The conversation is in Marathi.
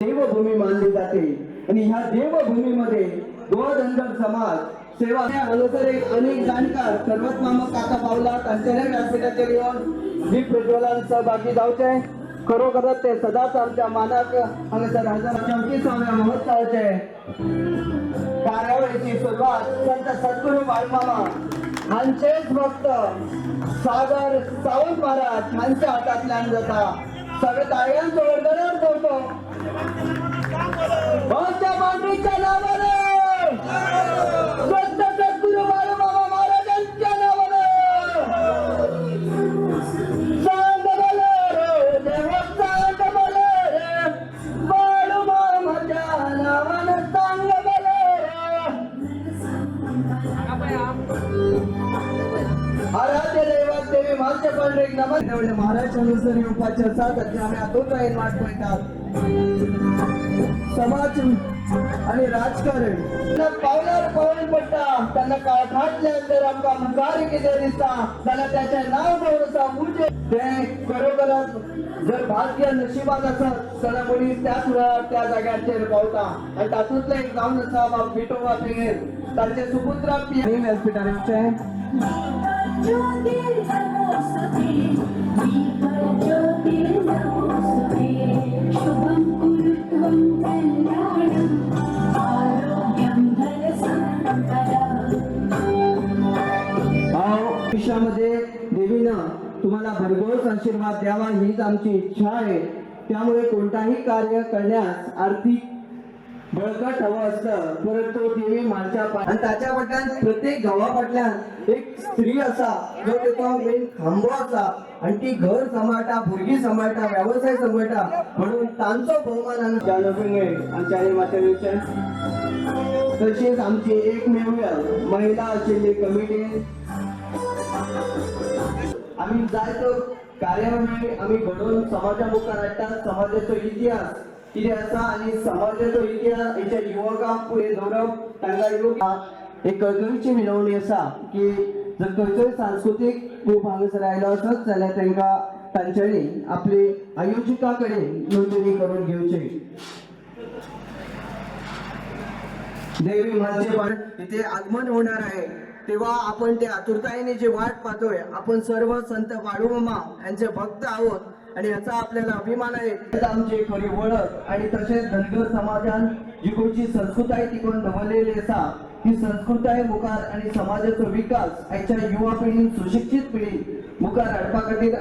देवभूमी मानली जाते. आणि ह्या देवभूमीमध्ये गोधनगर समाज सेवा अनुसार एक अनेक जाणकार सर्वच मामक काका पावला त्यांच्या व्यासपीठाचे येऊन ही प्रज्वलन सहभागी जाऊचे खरोखरच ते सदाच आमच्या मानक हंगसर हजार चौतीसाव्या महोत्सवाचे कार्यावळीची सुरुवात संत सद्गुरू बालमामा हांचेच भक्त सागर सावंत महाराज यांच्या हातातल्यान जाता सगळे टाळ्यांचं वर्धन ठेवतो भाऊच्या पांढरीच्या नावाने. संत सद्गुरू बाळमामा महाराजांच्या नावाने. सांग बोले रे देव सांग बोले रे. बाळूमामाच्या नावाने सांग बोले रे. दैवत देवी मागचे पण एक नमन अनुसरी उपाच्या साथ आम्ही आतून वाट पाहतात समाज आणि राजकारण. त्यांना पावलावर पाऊल पडटा त्यांना काळखाटल्यानंतर आमकां मुखार किती दिसता. त्यांना त्याचे नाव जोडसा मुजे ते खरोखरच जर भाग्य नशिबात असत जाल्यार मुली त्याच वेळार त्या जाग्याचेर पावता आनी तातूंतले एक जावन आसा बाब विठोबा पिंगेर ताचे सुपुत्रा पी भाव आयुष्यामध्ये देवीनं तुम्हाला भरघोस आशीर्वाद द्यावा हीच आमची इच्छा आहे. त्यामुळे कोणताही कार्य करण्यास आर्थिक बळकट हवं असतं परंतु देवी माणसा आणि त्याच्या फाटल्यान प्रत्येक गावा फाटल्यान एक स्त्री असा जो त्याचा मेन खांबो असा. आणि ती घर सांभाळटा भुरगी सांभाळटा व्यवसाय सांभाळटा म्हणून तांचो बहुमान जानपिंगे आमच्या आई मातेचे तशीच आमची एकमेव महिला आशिल्ली कमिटी आम्ही जायतो कार्यावळी आम्ही घडवून समाजा मुखार हाडटात समाजाचो इतिहास. कितें आसा आनी समाजाचो इतिहास युवकांक फुडें दवरप तांकां योग एक कळकळीची विनवणी आसा की जर खंयचोय सांस्कृतीक ग्रूप हांगासर आयलो आसत जाल्यार तांकां तांच्यांनी आपली आयोजका कडेन नोंदणी करून घेवची देवी माझे पण इथे आगमन होणार आहे. तेव्हा आपण ते आतुरताईने जी वाट पाहतोय आपण सर्व संत बाळूमामा यांचे भक्त आहोत आणि याचा आपल्याला अभिमान आहे. आमची खरी ओळख आणि तसेच धनगर समाजान जी कोणची संस्कृताय तिकडून दवरलेली असा ही संस्कृताय मुखार आणि समाजाचो विकास आयच्या युवा पिढी सुशिक्षित पिढी मुखार हाडपा खातीर